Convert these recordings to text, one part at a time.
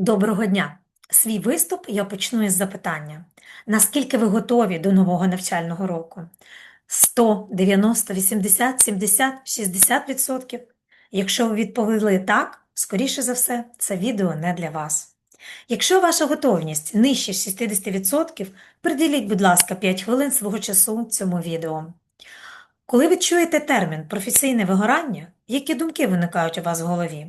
Доброго дня! Свій виступ я почну із запитання. Наскільки ви готові до нового навчального року? 100, 90, 80, 70, 60%? Якщо ви відповіли так, скоріше за все, це відео не для вас. Якщо ваша готовність нижче 60%, приділіть, будь ласка, 5 хвилин свого часу цьому відео. Коли ви чуєте термін професійне вигорання, які думки виникають у вас в голові?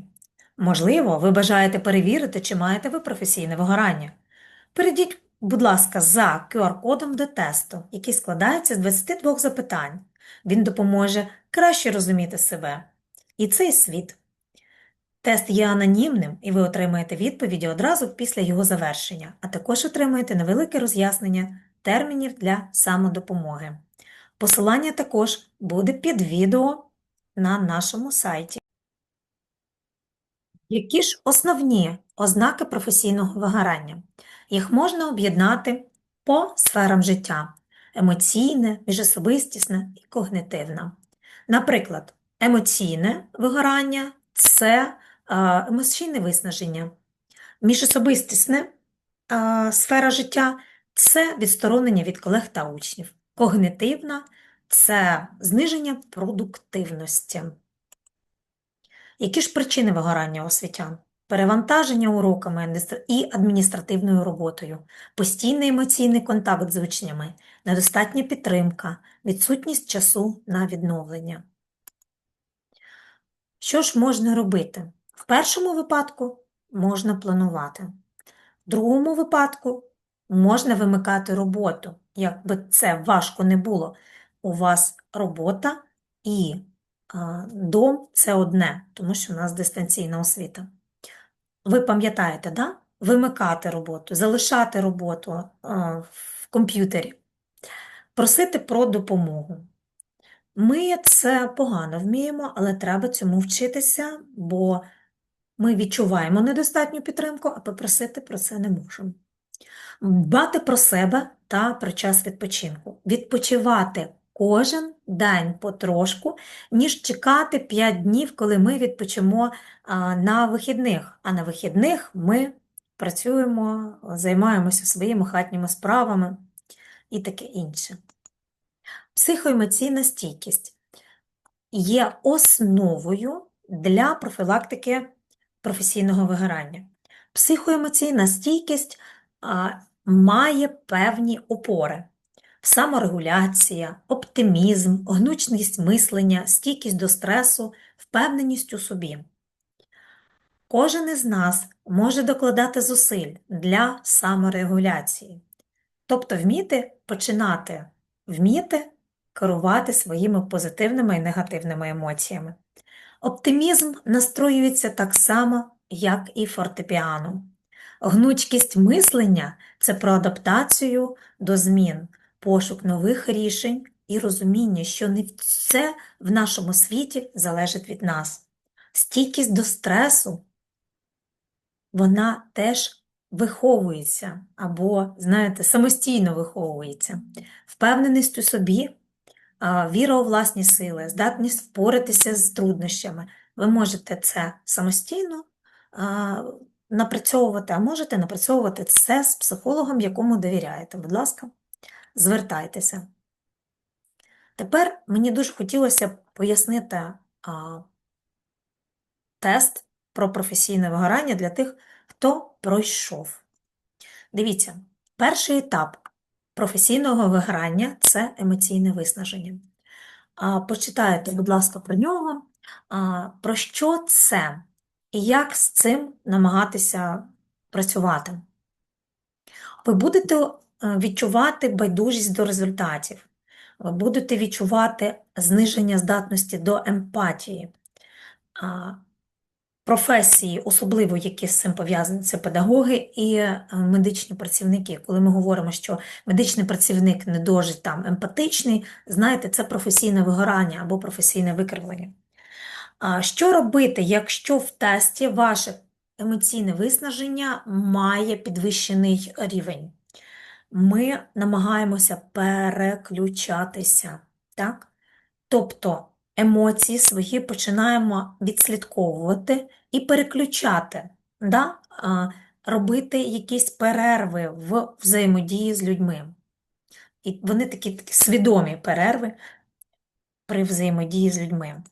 Можливо, ви бажаєте перевірити, чи маєте ви професійне вигорання. Перейдіть, будь ласка, за QR-кодом до тесту, який складається з 22 запитань. Він допоможе краще розуміти себе і цей світ. Тест є анонімним, і ви отримаєте відповіді одразу після його завершення, а також отримаєте невелике роз'яснення термінів для самодопомоги. Посилання також буде під відео на нашому сайті. Які ж основні ознаки професійного вигорання? Їх можна об'єднати по сферам життя: емоційне, міжособистісне і когнитивне. Наприклад, емоційне вигорання це е, емоційне виснаження, міжособистісне е, сфера життя це відсторонення від колег та учнів. Когнитивна це зниження продуктивності. Які ж причини вигорання освітян? Перевантаження уроками і адміністративною роботою, постійний емоційний контакт з учнями, недостатня підтримка, відсутність часу на відновлення. Що ж можна робити? В першому випадку можна планувати. В другому випадку можна вимикати роботу. Якби це важко не було, у вас робота і дом це одне, тому що у нас дистанційна освіта. Ви пам'ятаєте, да? Вимикати роботу, залишати роботу в комп'ютері, просити про допомогу. Ми це погано вміємо, але треба цьому вчитися, бо ми відчуваємо недостатню підтримку, а попросити про це не можемо. Дбати про себе та про час відпочинку. Відпочивати кожен день потрошку, ніж чекати 5 днів, коли ми відпочимо на вихідних. А на вихідних ми працюємо, займаємося своїми хатніми справами і таке інше. Психоемоційна стійкість є основою для профілактики професійного вигорання. Психоемоційна стійкість має певні опори: саморегуляція, оптимізм, гнучність мислення, стійкість до стресу, впевненість у собі. Кожен із нас може докладати зусиль для саморегуляції, тобто вміти починати вміти керувати своїми позитивними і негативними емоціями. Оптимізм настроюється так само, як і фортепіано. Гнучкість мислення це про адаптацію до змін, пошук нових рішень і розуміння, що не все в нашому світі залежить від нас. Стійкість до стресу, вона теж виховується або, знаєте, самостійно виховується. Впевненість у собі, віра у власні сили, здатність впоратися з труднощами. Ви можете це самостійно напрацьовувати, а можете напрацьовувати це з психологом, якому довіряєте. Будь ласка, звертайтеся. Тепер мені дуже хотілося б пояснити а, тест про професійне вигорання для тих, хто пройшов. Дивіться, перший етап професійного вигорання це емоційне виснаження. А, Почитайте, будь ласка, про нього. А, Про що це і як з цим намагатися працювати? Ви будете відчувати байдужість до результатів, ви будете відчувати зниження здатності до емпатії. Професії, особливо які з цим пов'язані, це педагоги і е, медичні працівники. Коли ми говоримо, що медичний працівник не дуже там емпатичний, знаєте, це професійне вигорання або професійне викривлення. Що робити, якщо в тесті ваше емоційне виснаження має підвищений рівень? Ми намагаємося переключатися, так? Тобто емоції свої починаємо відслідковувати і переключати. Да? Робити якісь перерви в взаємодії з людьми. І вони такі, такі свідомі перерви при взаємодії з людьми.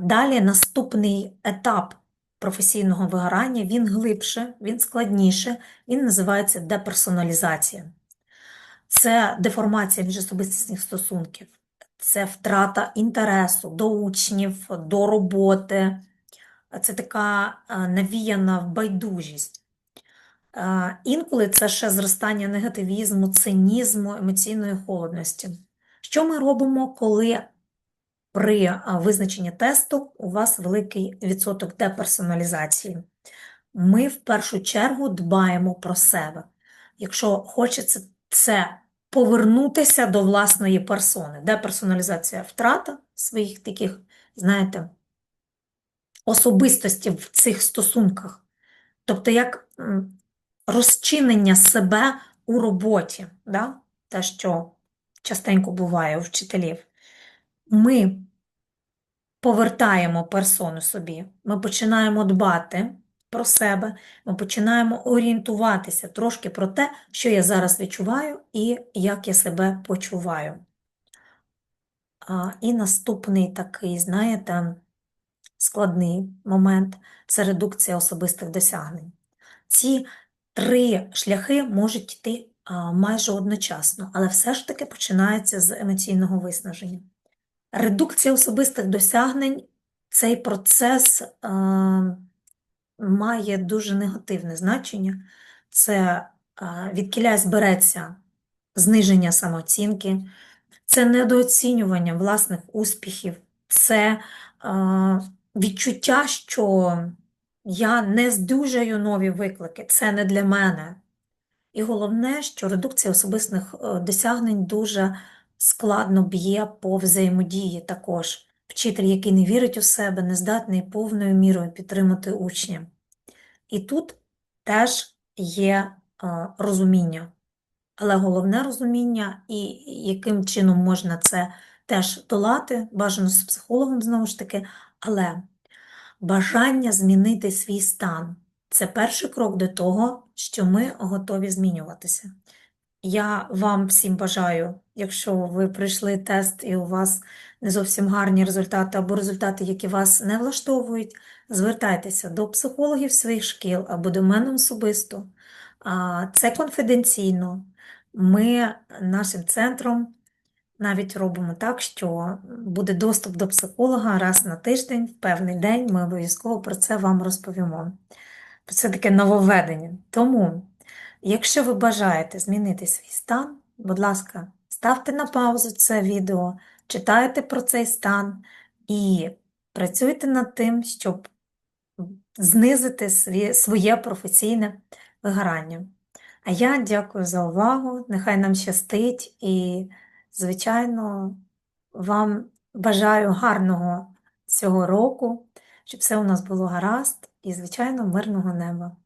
Далі наступний етап професійного вигорання, він глибше, він складніше, він називається деперсоналізація. Це деформація міжособистісних стосунків, це втрата інтересу до учнів, до роботи, це така е, навіяна байдужість. Е, Інколи це ще зростання негативізму, цинізму, емоційної холодності. Що ми робимо, коли при е, визначенні тесту у вас великий відсоток деперсоналізації? Ми в першу чергу дбаємо про себе. Якщо хочеться це повернутися до власної персони, деперсоналізація втрата своїх таких, знаєте, особистості в цих стосунках. Тобто, як розчинення себе у роботі, да? те, що частенько буває у вчителів. Ми повертаємо персону собі, ми починаємо дбати про себе, ми починаємо орієнтуватися трошки про те, що я зараз відчуваю і як я себе почуваю. А, І наступний такий, знаєте, складний момент це редукція особистих досягнень. Ці три шляхи можуть йти майже одночасно, але все ж таки починається з емоційного виснаження. Редукція особистих досягнень цей процес а, має дуже негативне значення. Це а, від кілясь береться зниження самооцінки, це недооцінювання власних успіхів, це а, відчуття, що я не здужаю нові виклики, це не для мене. І головне, що редукція особистих е, досягнень дуже складно б'є по взаємодії також. Вчитель, який не вірить у себе, не здатний повною мірою підтримати учня. І тут теж є е, розуміння. Але головне розуміння, і яким чином можна це теж долати, бажано з психологом знову ж таки, але бажання змінити свій стан це перший крок до того, що ми готові змінюватися. Я вам всім бажаю, якщо ви пройшли тест і у вас не зовсім гарні результати або результати, які вас не влаштовують, звертайтеся до психологів своїх шкіл або до мене особисто. Це конфіденційно. Ми нашим центром навіть робимо так, що буде доступ до психолога раз на тиждень, в певний день. Ми обов'язково про це вам розповімо. Це таке нововведення. Тому, якщо ви бажаєте змінити свій стан, будь ласка, ставте на паузу це відео, читайте про цей стан і працюйте над тим, щоб знизити своє професійне вигорання. А я дякую за увагу, нехай нам щастить і, звичайно, вам бажаю гарного цього року, щоб все у нас було гаразд і, звичайно, мирного неба.